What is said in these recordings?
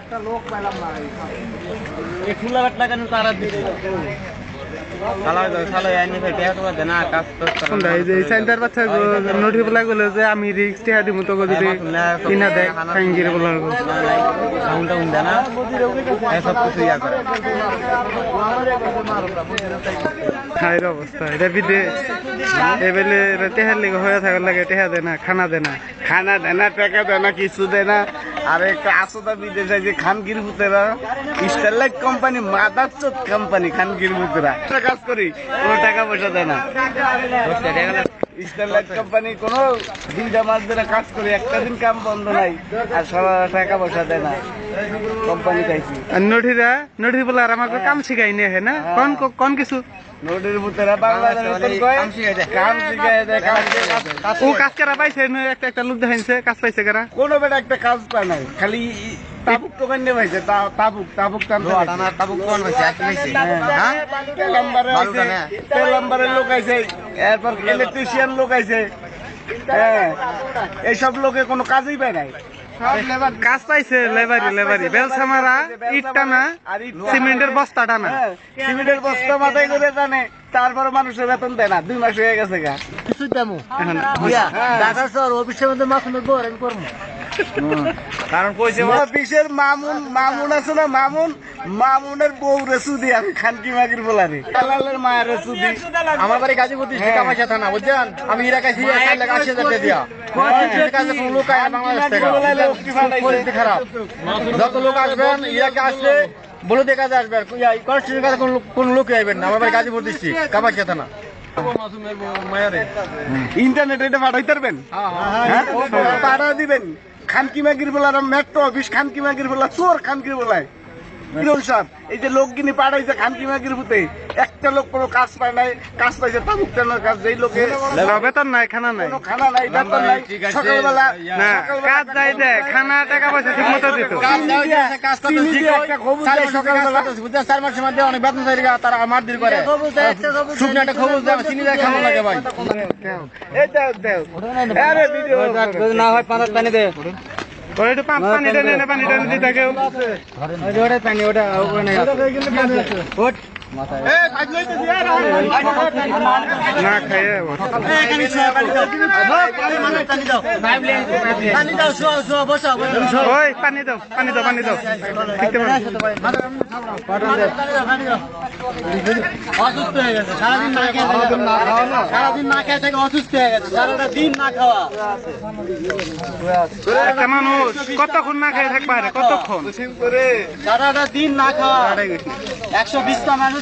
একটা লোক পেলাম না। এই ফুলা বাট লাগানো তারা দিছে এই যে সেন্টার বাচ্চা বলা গেল যে আমি রিক্স টিহা দিমু তো যদি কিনা দেয় খাঙ্গির বলা সাউন্ডটা উন দেনা সব কিছু ইয়া করে খাইর অবস্থা এটা বিদে এবেলে টেহার লেগে হয়ে থাকার লাগে টেহা দেয় না খানা দেয় না খানা দেয় না টাকা দেয় না কিছু দেয় না আর একটা আসোদা বিদেশে যে খানগির ভূতেরা স্টারলাইট কোম্পানি মাদার চোদ কোম্পানি খানগির একটা কাজ করি, কোনো টাকা পয়সা দেয় না। স্টারলাইট কোম্পানি কোনো দুইটা মাস ধরে কাজ করি একটা দিন কাম বন্ধ নাই আর টাকা পয়সা দেয় না। কোম্পানি চাইছি আর বলে আর আমাকে কাম শিখাই নিয়ে না? কোন কোন কিছু? নোটের ভূতেরা বাংলাদেশের মতন কাম শিখাই দেয়। কাম শিখাই দেয় কাম ও কাজ করা পাইছে না একটা একটা লোক দেখাইছে কাজ পাইছে কারা? কোনো বেটা একটা কাজ পায় নাই খালি তাবুক টোকান নিয়ে পাইছে তা- তাবুক তাবুক। টানা তাবুক কোন এক হইছে হ্যাঁ তেলাম্বারে ভালো আইছে, জানে। তেলাম্বারের লোক আইছে এরপর ইলেকট্রিশিয়ান লোক আইছে। হ্যাঁ এইসব লোকে কোনো কাজই পায় নাই। কাজ পাইছে লেবারি লেবারি বেলসা মারা ইট টানা। সিমেন্টের বস্তা টানা হ্যাঁ, সিমেন্টের বস্তা মাথায় করে টানে তারপরে মানুষের বেতন দেয় না। দুই মাস হয়ে গেছে গা। ঢাকা শহর অফিসের মধ্যে মাছ আমি করব। কারণ কইছে অফিসের মামুন মামুন আছে না মামুন? মামুনের বউ রে সুদি আমি খানকি মাগির বলারে। দালালের মায়ের রে সুদি আমার বাড়ি গাজীপুর ডিস্ট্রিক্ট কামাইশা থানা বুঝছেন? আমি এর কাছে চার লাখ আশি হাজার দিয়া। কাছে কোনো লোক আয় বাংলাদেশ থেকে। পরিস্থিতি খারাপ। যত লোক আসবেন ইরাকে আসলে বলে দেখা যায় আসবেন। কোনো লোক- কোনো লোক আইবেন না। আমার বাড়ি গাজীপুর ডিস্ট্রিক্ট কামাইশা থানা। ইন্টারনেটে এটা পাঠাই পারবেন? হ্যাঁ? পাঠা দিবেন। খানকি মাগির বলার, মেট্রো অফিস, খানকি মাগির বলা চোর খানকির বলায়। কিরণ সাহেব এই যে লোকগিনি পাঠাইছে খানকি মাগির ভূতে একটা লোক কোনো কাজ পায় নাই কাজ পাইছে তাবুক টানার কাজ যেই লোকে বেতন নাই খানা নাই। খানা নাই বেতন নাই। সকালবেলা না কাজ যাই দে খানা টাকা পয়সা ঠিক মতো দিত। চার মাসের মধ্যে অনেক বেতন চাই তারা আমার দিল করে শুকনো একটা খবর দেয় চিনি দেয় খাব লাগে ভাই। এই দেও, দেও। আরে ভিডিও না হয় পানি দে। ওই একটু পা- পানি টেনে নে পানি টেনে দিতে কেউ ওটা পানি ওটা ওখানে ওট না খাইয়ে পানি দাও শোয়া শোয়া বসা ওই পানি দাও পানি দাও পানি দাও। ঠিক অসুস্থ হয়ে গেছে। সারাদিন না খেয়ে সারাদিন না খেয়ে থেকে অসুস্থ হয়ে গেছে। সারাটা দিন না খাওয়া। একটা মানুষ? কতক্ষণ না খাই থাকবা কতক্ষণ? সারাটা দিন না খাওয়া। একশো বিশটা মানুষ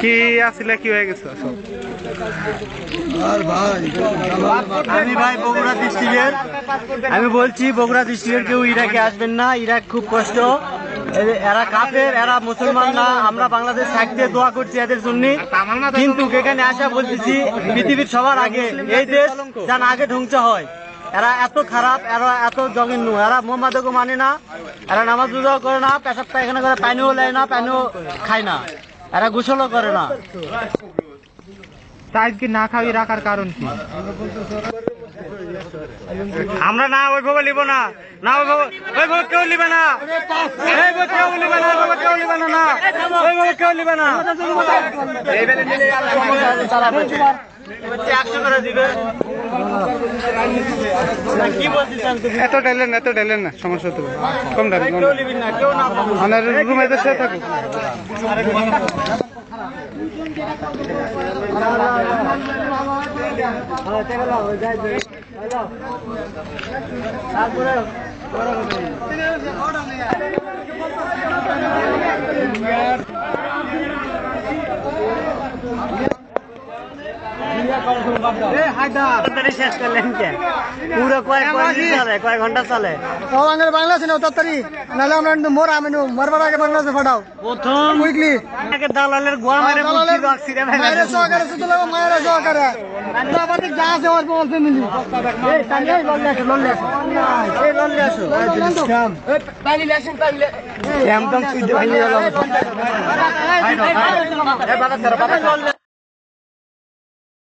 কি আসলে, কি হয়ে গেছে আমি ভাই বগুড়া ডিস্ট্রিক্টের। আমি বলছি, বগুড়া ডিস্ট্রিক্টের কেউ ইরাকে আসবেন না। ইরাক খুব কষ্ট। এরা কাফের, এরা মুসলমান না। আমরা বাংলাদেশ থাকতে দোয়া করছি এদের জন্য। কিন্তু এখানে আসা বলতেছি, পৃথিবীর সবার আগে। এই দেশ যেন আগে ধ্বংস হয়। এরা এত খারাপ এরা এত জঘন্য এরা মোহাম্মদকে মানে না। এরা নামাজ রোজাও করে না পেশাব পায়খানা করে পানিও নেয় না পানিও খায় না। এরা গোসলও করে না। তা আজকে না খাওয়ি রাখার কারণ কি? আমরা না ওইভাবে নিব না। না ওইভাবে ওইভাবে কেউ নিবে না। ওইভাবে কেউ নিবে না ওইভাবে কেউ নিবে না ওইভাবে কেউ নিবে না। একশো করে দিবে। এত ডাইলেন এত ডাইলেন না সমস্যা তো। কম ডালেন আপনার রুমে এসে শেষ করলেন কে পুরো কয়েক চলে কয়েক ঘণ্টা চলে ও আঙ্গের বাংলা ছিল তাড়াতাড়ি নাহলে আমরা কিন্তু মোরা আমি মরবার আগে বাংলা সে ফাটাও প্রথম উইকলি আগে দালালের গোয়া মেরে দালালের অক্সিডে মেরে সহকারে শুধু লাগো মায়ের সহকারে আমাদের যা আছে ওর বলতে মিলি এই তাহলে লল্লে আসো লল্লে আসো এই লল্লে আসো ক্যাম পাইলি লেসেন পাইলি ক্যাম তো সুইদে ভাই গেল এ বাবা তারা বাবা